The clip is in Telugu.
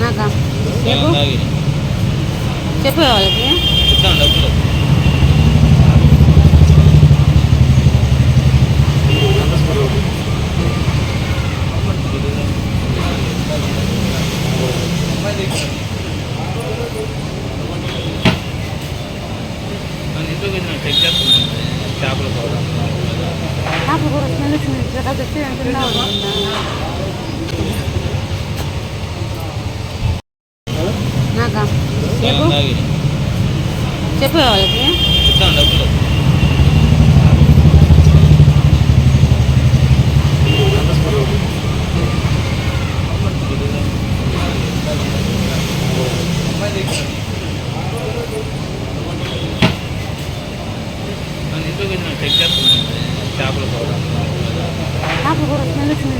నాకా చెప్పు చెప్పు వాళ్ళకి ఇస్తాను డబ్బులు మన నాకా? చెప్పు. చెప్పు వాళ్ళకి చేపలు కూర స్మెల్ వచ్చింది.